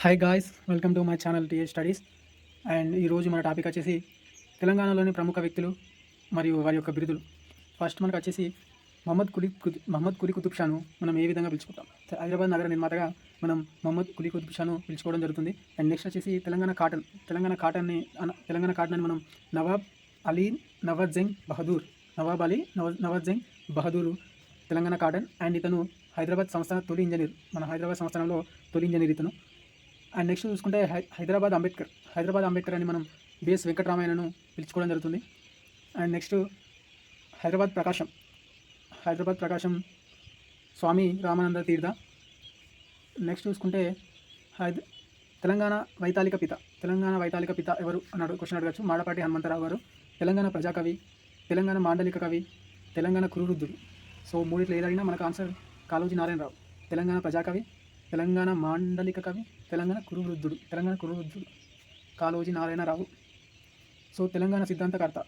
Hi guys welcome to my channel TA studies and ఈరోజు మన topic వచ్చేసి తెలంగాణలోని ప్రముఖ వ్యక్తులు మరియు వారి యొక్క బిరుదులు. ఫస్ట్ మనకు వచ్చేసి మహమ్మద్ కులీ మహమ్మద్ కులీ కుతుబ్ షాను మనం ఏ విధంగా పిలుచుకుంటాం? హైదరాబాద్ నగర నిర్మాతగా మనం మహమ్మద్ కులీ కుతుబ్ షాను పిలుచుకోవడం జరుగుతుంది. అండ్ నెక్స్ట్ వచ్చేసి తెలంగాణ కాటన్ తెలంగాణ కాటన్ని తెలంగాణ కాటన్ అని మనం నవాబ్ అలీ నవాజ్జంగ్ బహదూర్ నవాబ్ అలీ నవ నవాజ్జంగ్ బహదూరు తెలంగాణ కాటన్. అండ్ ఇతను హైదరాబాద్ సంస్థాన తొలి ఇంజనీర్ మన హైదరాబాద్ సంస్థానంలో తొలి ఇంజనీర్ ఇతను. అండ్ నెక్స్ట్ చూసుకుంటే హై హైదరాబాద్ అంబేద్కర్ హైదరాబాద్ అంబేద్కర్ అని మనం బిఎస్ వెంకటరామయ్యను పిలుచుకోవడం జరుగుతుంది. And next Hyderabad Prakasam Hyderabad Prakasam Swami Ramananda Tirtha. Next చూసుకుంటే హైద తెలంగాణ వైతాళిక పిత తెలంగాణ వైతాళిక పిత ఎవరు అన్నాడు? క్వశ్చన్ అడగచ్చు. మాడపాటి హనుమంతరావు గారు తెలంగాణ ప్రజాకవి తెలంగాణ మాండలిక కవి తెలంగాణ కురువృద్ధుడు. సో మూడిట్లో ఏదైనా మనకు ఆన్సర్ కాలోజీ నారాయణరావు తెలంగాణ ప్రజాకవి తెలంగాణ మాండలిక కవి తెలంగాణ కురువృద్ధుడు తెలంగాణ కురువృద్ధుడు కాళోజీ నారాయణరావు. సో తెలంగాణ సిద్ధాంతకర్త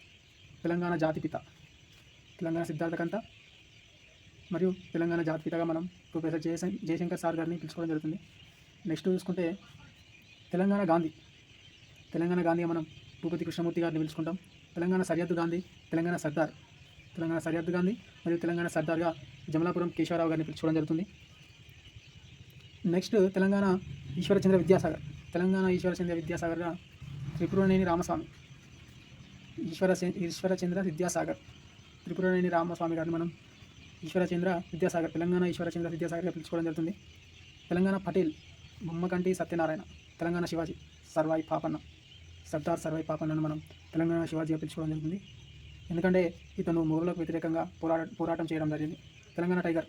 తెలంగాణ జాతిపిత తెలంగాణ సిద్ధాంతకంత మరియు తెలంగాణ జాతిపితగా మనం ప్రొఫెసర్ జయశం జయశంకర్ సార్ గారిని పిలుచుకోవడం జరుగుతుంది. నెక్స్ట్ చూసుకుంటే తెలంగాణ గాంధీ తెలంగాణ గాంధీ మనం భూపతి కృష్ణమూర్తి గారిని పిలుచుకుంటాం. తెలంగాణ సరిహద్దు గాంధీ తెలంగాణ సర్దార్ తెలంగాణ సరిహద్దు గాంధీ మరియు తెలంగాణ సర్దార్గా జమలాపురం కేశవరావు గారిని పిలుచుకోవడం జరుగుతుంది. నెక్స్ట్ తెలంగాణ ఈశ్వరచంద్ర విద్యాసాగర్. తెలంగాణ ఈశ్వరచంద్ర విద్యాసాగర్గా త్రిపురనేని రామస్వామి. ఈశ్వర ఈశ్వరచంద్ర విద్యాసాగర్. త్రిపురనేని రామస్వామి గారిని మనం ఈశ్వరచంద్ర విద్యాసాగర్ తెలంగాణ ఈశ్వరచంద్ర విద్యాసాగర్గా పిలుచుకోవడం జరుగుతుంది. తెలంగాణ పటేల్ బొమ్మకంటి సత్యనారాయణ తెలంగాణ శివాజీ సర్వాయి పాపన్న సర్దార్ సర్వాయి పాపన్నను మనం తెలంగాణ శివాజీగా పిలుచుకోవడం జరుగుతుంది. ఎందుకంటే ఇతను మొగలకు వ్యతిరేకంగా పోరాట పోరాటం చేయడం జరిగింది. తెలంగాణ టైగర్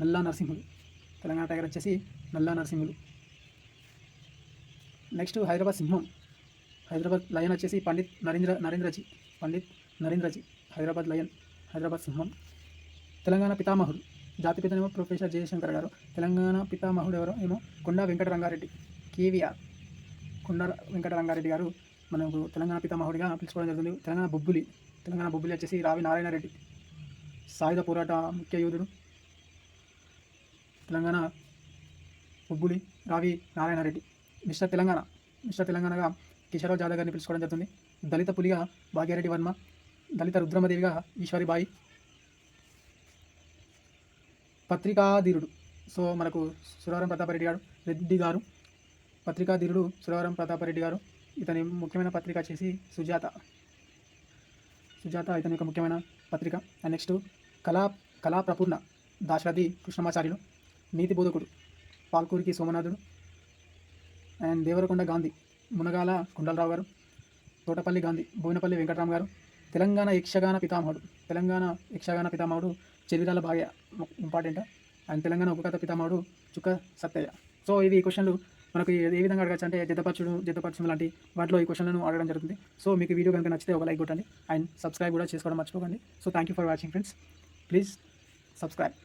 నల్లా నరసింహుడు. తెలంగాణ టైగర్ వచ్చేసి నల్లా నరసింహులు. నెక్స్ట్ హైదరాబాద్ సింహం. హైదరాబాద్ లయన్ వచ్చేసి పండిత్ నరేంద్ర నరేంద్రజీ. పండిత్ నరేంద్రజీ హైదరాబాద్ లయన్ హైదరాబాద్ సింహం. తెలంగాణ పితామహుడు. జాతిపితనేమో ప్రొఫెసర్ జయశంకర్ గారు. తెలంగాణ పితామహుడు ఎవరో ఏమో కొండా వెంకటరంగారెడ్డి కేవీఆర్. కొండ వెంకట రంగారెడ్డి గారు మనకు తెలంగాణ పితామహుడిగా పిలుచుకోవడం జరుగుతుంది. తెలంగాణ బొబ్బులి. తెలంగాణ బొబ్బులి వచ్చేసి రావి నారాయణ రెడ్డి సాయుధ పోరాట ముఖ్య యోధుడు. తెలంగాణ బొబ్బులి రావి నారాయణ రెడ్డి. మిస్టర్ తెలంగాణ మిస్టర్ తెలంగాణగా కిషోరావు జాదవ్ గారిని పిలుచుకోవడం జరుగుతుంది. దళిత పులిగా భాగ్యారెడ్డి వర్మ దళిత రుద్రమదేవిగా ఈశ్వరిబాయి పత్రికాధీరుడు సో మనకు సురవరం ప్రతాపరెడ్డి గారు రెడ్డి గారు పత్రికాధీరుడు సురవరం ప్రతాపరెడ్డి గారు ఇతని ముఖ్యమైన పత్రిక వచ్చేసి సుజాత. సుజాత ఇతని యొక్క ముఖ్యమైన పత్రిక. అండ్ నెక్స్ట్ కళా కళా ప్రపూర్ణ దాశరథి కృష్ణమాచార్యులు. నీతి బోధకుడు పాల్కూరికి సోమనాథుడు అండ్ దేవరకొండ గాంధీ మునగాల కుండలరావు గారు తోటపల్లి గాంధీ భువనపల్లి వెంకటరామ్ గారు తెలంగాణ యక్షగాన పితామహుడు తెలంగాణ యక్షగాన పితామహుడు చెవిరాల భాగ్య ఇంపార్టెంట్ అండ్ తెలంగాణ ఉపకథ పితామహుడు చుక్క సత్తయ్య సో ఇవి క్వశ్చన్లు మనకు ఏ విధంగా అడగచ్చు అంటే జతపరచుడు జతపరచడం లాంటి వాటిలో ఈ క్వశ్చన్లను అడగడం జరుగుతుంది. సో మీకు వీడియో కనుక నచ్చితే ఒక లైక్ కొట్టండి అండ్ సబ్స్క్రైబ్ కూడా చేసుకోవడం మర్చిపోకండి. So thank you for watching friends. Please subscribe.